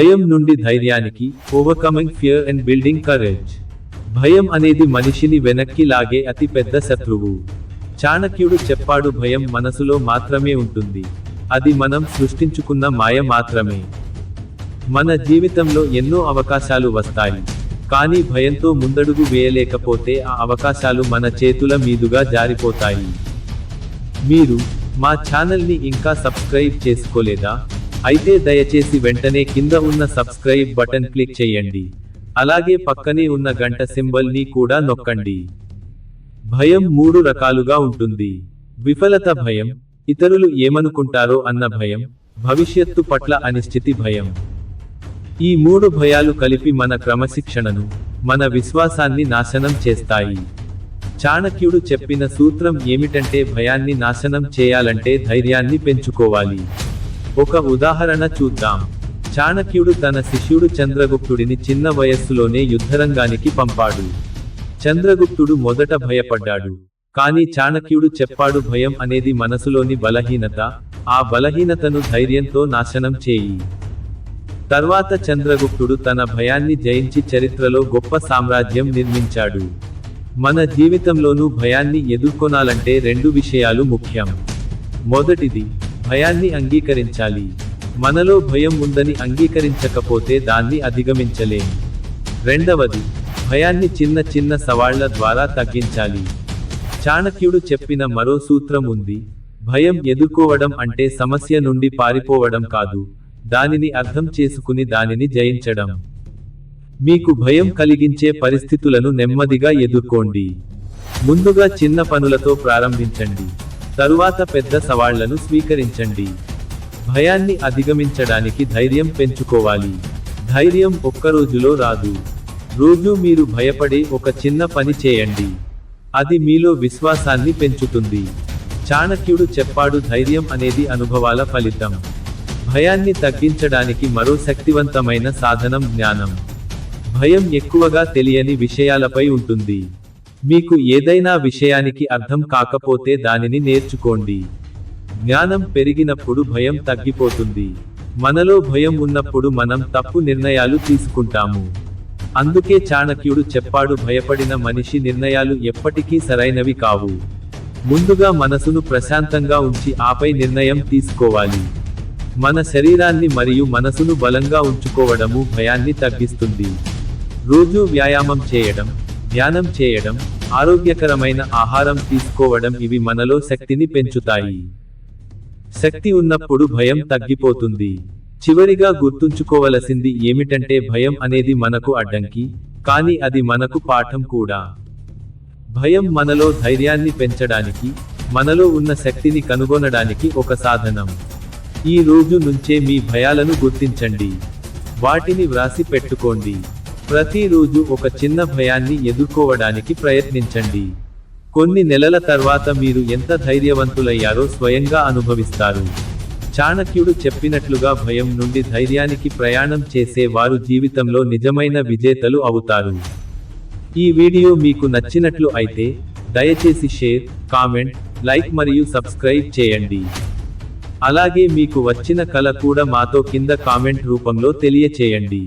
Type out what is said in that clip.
భయం నుండి ధైర్యానికి overcoming fear and building courage భయం అనేది మనిషిని వెనక్కి లాగే అతి పెద్ద శత్రువు. చాణక్యుడు చెప్పాడు భయం మనసులో మాత్రమే ఉంటుంది. అది మనం సృష్టించుకున్న మాయ మాత్రమే. మన జీవితంలో ఎన్నో అవకాశాలు వస్తాయి. కానీ భయంతో ముందడుగు వేయలేకపోతే ఆ అవకాశాలు మన చేతుల మీదుగా జారిపోతాయి. మీరు మా ఛానల్ని ఇంకా సబ్స్క్రైబ్ చేసుకోలేదా? అయితే దయచేసి వెంటనే కింద ఉన్న సబ్స్క్రైబ్ బటన్ క్లిక్ చేయండి. అలాగే పక్కనే ఉన్న గంట సింబల్ని కూడా నొక్కండి. భయం మూడు రకాలుగా ఉంటుంది. విఫలత భయం ఇతరులు ఏమనుకుంటారో అన్న భయం భవిష్యత్తు పట్ల అనిశ్చితి భయం. ఈ మూడు భయాలు కలిపి మన క్రమశిక్షణను మన విశ్వాసాన్ని నాశనం చేస్తాయి. చాణక్యుడు చెప్పిన సూత్రం ఏమిటంటే భయాన్ని నాశనం చేయాలంటే ధైర్యాన్ని పెంచుకోవాలి. ఒక ఉదాహరణ చూద్దాం. చాణక్యుడు తన శిష్యుడు చంద్రగుప్తుడిని చిన్న వయస్సులోనే యుద్ధరంగానికి పంపాడు. చంద్రగుప్తుడు మొదట భయపడ్డాడు. కానీ చాణక్యుడు చెప్పాడు భయం అనేది మనసులోని బలహీనత ఆ బలహీనతను ధైర్యంతో నాశనం చేయి. తర్వాత చంద్రగుప్తుడు తన భయాన్ని జయించి చరిత్రలో గొప్ప సామ్రాజ్యం నిర్మించాడు. మన జీవితంలోనూ భయాన్ని ఎదుర్కొనాలంటే రెండు విషయాలు ముఖ్యం. మొదటిది భయాన్ని అంగీకరించాలి. మనలో భయం ఉందని అంగీకరించకపోతే దాన్ని అధిగమించలేం. రెండవది భయాన్ని చిన్న చిన్న సవాళ్ళ ద్వారా తగ్గించాలి. చాణక్యుడు చెప్పిన మరో సూత్రం ఉంది భయం ఎదుర్కోవడం అంటే సమస్య నుండి పారిపోవడం కాదు దానిని అర్థం చేసుకుని దానిని జయించడం. మీకు భయం కలిగించే పరిస్థితులను నెమ్మదిగా ఎదుర్కోండి. ముందుగా చిన్న పనులతో ప్రారంభించండి. తరువాత పెద్ద సవాళ్ళను స్వీకరించండి. భయాన్ని అధిగమించడానికి ధైర్యం పెంచుకోవాలి. ధైర్యం ఒక్క రోజులో రాదు. రోజు మీరు భయపడే ఒక చిన్న పని చేయండి. అది మీలో విశ్వాసాన్ని పెంచుతుంది. చాణక్యుడు చెప్పాడు ధైర్యం అనేది అనుభవాల ఫలితం. భయాన్ని తగ్గించడానికి మరో శక్తివంతమైన సాధనం జ్ఞానం. భయం ఎక్కువగా తెలియని విషయాలపై ఉంటుంది. మీకు ఏదైనా విషయానికి అర్థం కాకపోతే దానిని నేర్చుకోండి. జ్ఞానం పెరిగినప్పుడు భయం తగ్గిపోతుంది. మనలో భయం ఉన్నప్పుడు మనం తప్పు నిర్ణయాలు తీసుకుంటాము. అందుకే చాణక్యుడు చెప్పాడు భయపడిన మనిషి నిర్ణయాలు ఎప్పటికీ సరైనవి కావు. ముందుగా మనసును ప్రశాంతంగా ఉంచి ఆపై నిర్ణయం తీసుకోవాలి. మన శరీరాన్ని మరియు మనసును బలంగా ఉంచుకోవడము భయాన్ని తగ్గిస్తుంది. రోజూ వ్యాయామం చేయడం ధ్యానం చేయడం ఆరోగ్యకరమైన ఆహారం తీసుకోవడం ఇవి మనలో శక్తిని పెంచుతాయి. శక్తి ఉన్నప్పుడు భయం తగ్గిపోతుంది. చివరిగా గుర్తుంచుకోవలసింది ఏమిటంటే భయం అనేది మనకు అడ్డంకి కానీ అది మనకు పాఠం కూడా. భయం మనలో ధైర్యాన్ని పెంచడానికి మనలో ఉన్న శక్తిని కనుగొనడానికి ఒక సాధనం. ఈ రోజు నుంచే మీ భయాలను గుర్తించండి. వాటిని వ్రాసి పెట్టుకోండి. ప్రతిరోజు ఒక చిన్న భయాన్ని ఎదుర్కోవడానికి ప్రయత్నించండి. కొన్ని నెలల తర్వాత మీరు ఎంత ధైర్యవంతులయ్యారో స్వయంగా అనుభవిస్తారు. చాణక్యుడు చెప్పినట్లుగా భయం నుండి ధైర్యానికి ప్రయాణం చేసే వారు జీవితంలో నిజమైన విజేతలు అవుతారు. ఈ వీడియో మీకు నచ్చినట్లు అయితే దయచేసి షేర్ కామెంట్ లైక్ మరియు సబ్స్క్రైబ్ చేయండి. అలాగే మీకు వచ్చిన కళ కూడా మాతో కింద కామెంట్ రూపంలో తెలియచేయండి.